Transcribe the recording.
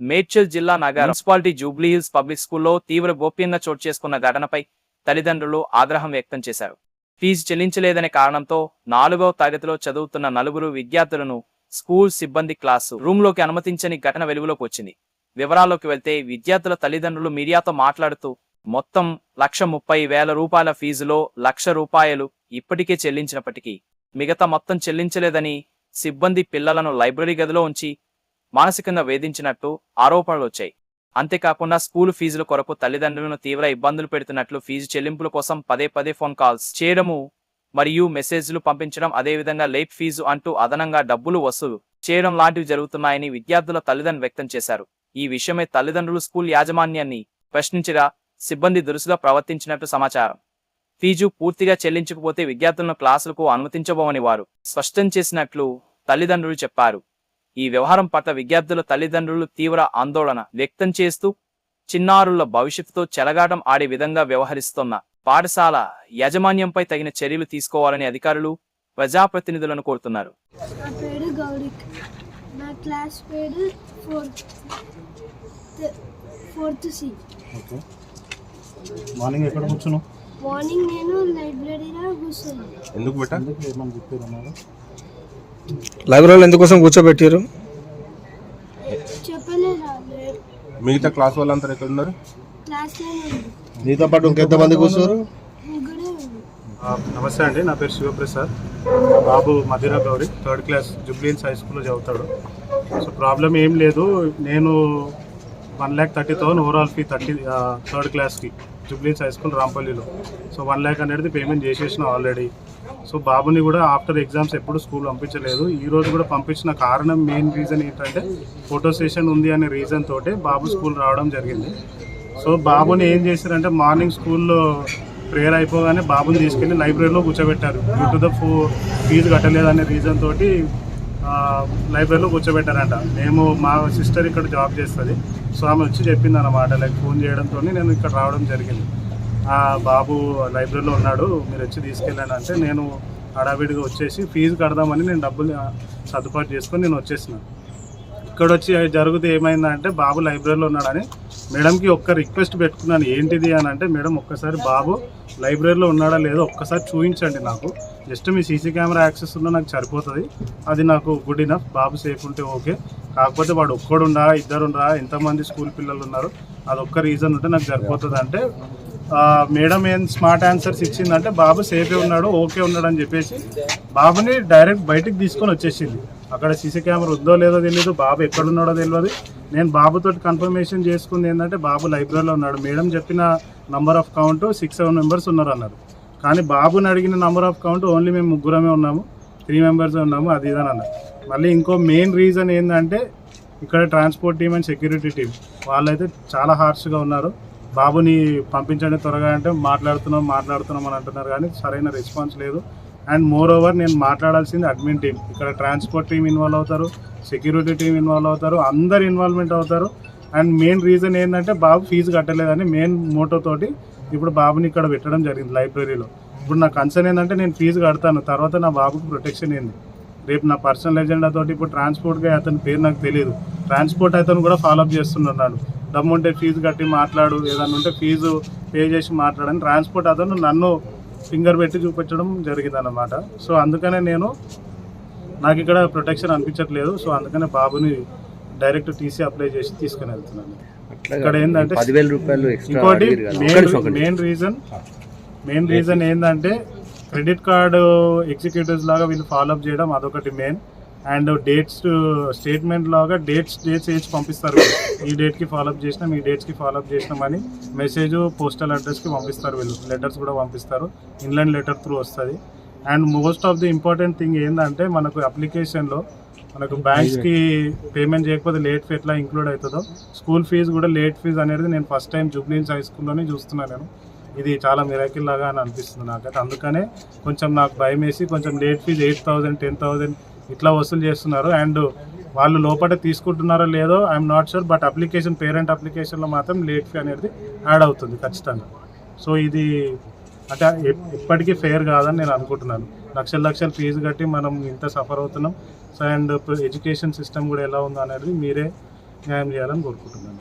మేడ్చల్ జిల్లా నగర. Municipality Jubilee hills public స్కూల్లో తీవ్ర గోప్యంగా చోటు చేసుకున్న ఘటనపై తల్లిదండ్రులు ఆగ్రహం వ్యక్తం చేశారు. ఫీజు చెల్లించలేదనే కారణంతో నాలుగవ తరగతిలో చదువుతున్న నలుగురు విద్యార్థులను స్కూల్ సిబ్బంది క్లాసు రూమ్లోకి అనుమతించని ఘటన వెలుగులోకి వచ్చింది. వివరాల్లోకి వెళ్తే విద్యార్థుల తల్లిదండ్రులు మీడియాతో మాట్లాడుతూ మొత్తం లక్ష ముప్పై వేల రూపాయల ఫీజులో లక్ష రూపాయలు ఇప్పటికే చెల్లించినప్పటికీ మిగతా మొత్తం చెల్లించలేదని సిబ్బంది పిల్లలను లైబ్రరీ గదిలో ఉంచి మానసికంగా వేధించినట్టు ఆరోపణలు వచ్చాయి. అంతేకాకుండా స్కూల్ ఫీజుల కొరకు తల్లిదండ్రులను తీవ్ర ఇబ్బందులు పెడుతున్నట్లు ఫీజు చెల్లింపుల కోసం పదే పదే ఫోన్ కాల్స్ చేయడము మరియు మెసేజ్లు పంపించడం అదేవిధంగా లేప్ ఫీజు అంటూ అదనంగా డబ్బులు వసూలు చేయడం లాంటివి జరుగుతున్నాయని విద్యార్థుల తల్లిదండ్రులు వ్యక్తం చేశారు. ఈ విషయమై తల్లిదండ్రులు స్కూల్ యాజమాన్యాన్ని ప్రశ్నించగా సిబ్బంది దురుసుగా ప్రవర్తించినట్టు సమాచారం. ఫీజు పూర్తిగా చెల్లించకపోతే విద్యార్థులను క్లాసులకు అనుమతించబోమని వారు స్పష్టం చేసినట్లు తల్లిదండ్రులు చెప్పారు. ఈ వ్యవహారం పట్ల విద్యార్థుల తల్లిదండ్రులు తీవ్ర ఆందోళన వ్యక్తం చేస్తూ చిన్నారుల భవిష్యత్తుతో చెలగాటం ఆడే విధంగా వ్యవహరిస్తున్న పాఠశాల యాజమాన్యంపై తగిన చర్యలు తీసుకోవాలని అధికారులు ప్రజాప్రతినిధులను కోరుతున్నారు. నా క్లాస్ పేరు ఫోర్త్. సి. మార్నింగ్ ఎక్కడ కూర్చున్నావు? మార్నింగ్ నేను లైబ్రరీలో కూర్చున్నాను. ఎందుకు బెట? ఎందుకు ఏమని చెప్పారు అన్నారు లైబ్రరీలో ఎందుకోసం కూర్చోబెట్టారు మిగతా క్లాస్ వాళ్ళందరూ ఎక్కడ ఉన్నారు నీతో పాటు ఇంకెంతమంది కూర్చోరు? నమస్తే అండి నా పేరు శివప్రసాద్. మా బాబు Madhira Gowri third class Jubilees high స్కూల్లో చదువుతాడు. సో ప్రాబ్లం ఏం లేదు నేను one lakh thirty thousand overall fee thirty third క్లాస్కి. జూబ్లీస్ హై స్కూల్ రాంపల్లిలో. సో వన్ ల్యాక్ అనేది పేమెంట్ చేసేసిన ఆల్రెడీ. సో బాబుని కూడా ఆఫ్టర్ ఎగ్జామ్స్ ఎప్పుడు స్కూల్ పంపించలేదు. ఈ రోజు కూడా పంపించిన కారణం మెయిన్ రీజన్ ఏంటంటే ఫోటో సెషన్ ఉంది అనే రీజన్ తోటే బాబు స్కూల్ రావడం జరిగింది. సో బాబుని ఏం చేశారంటే మార్నింగ్ స్కూల్లో ప్రేయర్ అయిపోగానే బాబుని తీసుకెళ్ళి లైబ్రరీలో కూర్చోబెట్టారు. Due to the fees fees కట్టలేదనే reason తోటి లైబ్రరీలో కూర్చోబెట్టారంట. మేము మా సిస్టర్ ఇక్కడ జాబ్ చేస్తుంది. సో ఆమె వచ్చి చెప్పింది అన్నమాట లైక్ ఫోన్ చేయడంతో నేను ఇక్కడ రావడం జరిగింది. ఆ బాబు లైబ్రరీలో ఉన్నాడు మీరు వచ్చి తీసుకెళ్ళాను అంటే నేను హడావిడిగా వచ్చేసి ఫీజు కడదామని నేను డబ్బులు సర్దుబాటు చేసుకొని నేను వచ్చేసినాను ఇక్కడ వచ్చి జరిగితే ఏమైందంటే బాబు లైబ్రరీలో ఉన్నాడని మేడంకి ఒక్క రిక్వెస్ట్ పెట్టుకున్నాను. ఏంటిది అని అంటే మేడం ఒక్కసారి బాబు లైబ్రరీలో ఉన్నాడా లేదో ఒక్కసారి చూపించండి నాకు. జస్ట్ మీ సీసీ కెమెరా యాక్సెస్ ఉన్నా నాకు సరిపోతుంది. అది నాకు గుడ్ ఇనఫ్. బాబు సేఫ్ ఉంటే ఓకే. కాకపోతే వాడు ఒక్కడుండా ఇద్దరుండా ఎంతమంది స్కూల్ పిల్లలు ఉన్నారు అది ఒక్క రీజన్ ఉంటే నాకు సరిపోతుంది. అంటే మేడం ఏం స్మార్ట్ ఆన్సర్స్ ఇచ్చిందంటే బాబు సేఫే ఉన్నాడు ఓకే ఉన్నాడు అని చెప్పేసి బాబుని డైరెక్ట్ బయటికి తీసుకొని వచ్చేసింది. అక్కడ సీసీ కెమెరా ఉందో లేదో తెలియదు బాబు ఎక్కడున్నాడో తెలియదు నేను బాబుతో కన్ఫర్మేషన్ చేసుకుంది ఏంటంటే బాబు లైబ్రరీలో ఉన్నాడు. మేడం చెప్పిన number of count six seven members ఉన్నారు అన్నారు కానీ బాబుని అడిగిన నంబర్ ఆఫ్ కౌంట్ ఓన్లీ మేము ముగ్గురమే ఉన్నాము. త్రీ మెంబర్స్ ఉన్నాము అది ఇదని అన్నారు. మళ్ళీ ఇంకో మెయిన్ రీజన్ ఏంటంటే ఇక్కడ transport team and security team వాళ్ళైతే చాలా హార్ష్గా ఉన్నారు. బాబుని పంపించండి త్వరగా అంటే మాట్లాడుతున్నాం మాట్లాడుతున్నాం అని అంటున్నారు కానీ సరైన రెస్పాన్స్ లేదు. అండ్ మోర్ ఓవర్ నేను మాట్లాడాల్సింది అడ్మిన్ టీం ఇక్కడ ట్రాన్స్పోర్ట్ టీం ఇన్వాల్వ్ అవుతారు సెక్యూరిటీ టీం ఇన్వాల్వ్ అవుతారు అందరు ఇన్వాల్వ్మెంట్ అవుతారు. అండ్ మెయిన్ రీజన్ ఏంటంటే బాబు ఫీజు కట్టలేదని మెయిన్ మోటో తోటి ఇప్పుడు బాబుని ఇక్కడ పెట్టడం జరిగింది లైబ్రరీలో ఇప్పుడు నా కన్సర్న్ ఏంటంటే నేను ఫీజు కడతాను తర్వాత నా బాబుకి ప్రొటెక్షన్ ఏంది? రేపు నా పర్సనల్ ఎజెండా తోటి ఇప్పుడు ట్రాన్స్పోర్ట్గా అతని పేరు నాకు తెలియదు ట్రాన్స్పోర్ట్ అతను కూడా ఫాలోఅప్ చేస్తున్నాడు దమ్ము ఉంటే ఫీజు కట్టి మాట్లాడు ఏదన్నా ఉంటే ఫీజు పే చేసి మాట్లాడని ట్రాన్స్పోర్ట్ అతను నన్ను ఫింగర్ పెట్టి చూపించడం జరిగింది అన్నమాట సో అందుకనే నేను నాకు ఇక్కడ ప్రొటెక్షన్ అనిపించట్లేదు. సో అందుకనే బాబుని డైరెక్ట్ టీసీ అప్లై చేసి తీసుకుని వెళ్తున్నాను. ఇక్కడ ఏంటంటే ఇంకోటి. Main. Main reason main reason ఏంటంటే క్రెడిట్ కార్డు ఎగ్జిక్యూటివ్స్ లాగా వీళ్ళు ఫాలోఅప్ చేయడం అదొకటి మెయిన్ అండ్ డేట్స్ స్టేట్మెంట్ లాగా డేట్స్ డేట్స్ వేసి పంపిస్తారు ఈ డేట్కి ఫాలోఅప్ చేసినాం ఈ డేట్స్కి ఫాలోఅప్ చేసినామని మెసేజ్ పోస్టల్ అడ్రస్కి పంపిస్తారు వీళ్ళు. లెటర్స్ కూడా పంపిస్తారు. ఇన్లాండ్ లెటర్ త్రూ వస్తుంది. And most of the important thing ఏంటంటే మనకు అప్లికేషన్లో మనకు బ్యాంక్స్కి పేమెంట్ చేయకపోతే లేట్ ఫీ ఎట్లా ఇంక్లూడ్ అవుతుందో స్కూల్ ఫీజు కూడా లేట్ ఫీజు అనేది నేను ఫస్ట్ టైం జూబ్లీన్స్ హై స్కూల్లోనే చూస్తున్నాను నేను. ఇది చాలా మిరాకిల్ లాగా అని అనిపిస్తుంది నాకైతే. అందుకనే కొంచెం నాకు భయం వేసి కొంచెం late fees eight thousand ten thousand ఇట్లా వసూలు చేస్తున్నారు అండ్ వాళ్ళు లోపల తీసుకుంటున్నారో లేదో I'm not sure but application parent అప్లికేషన్లో మాత్రం లేట్ ఫీ అనేది యాడ్ అవుతుంది ఖచ్చితంగా. సో ఇది అంటే ఇప్పటికీ ఎప్పటికీ ఫెయిర్ కాదని నేను అనుకుంటున్నాను. లక్షల లక్షల ఫీజు కట్టి మనం ఇంత సఫర్ అవుతున్నాం. సో అండ్ ఎడ్యుకేషన్ సిస్టమ్ కూడా ఎలా ఉందో అనేది మీరే న్యాయం చేయాలని కోరుకుంటున్నాను.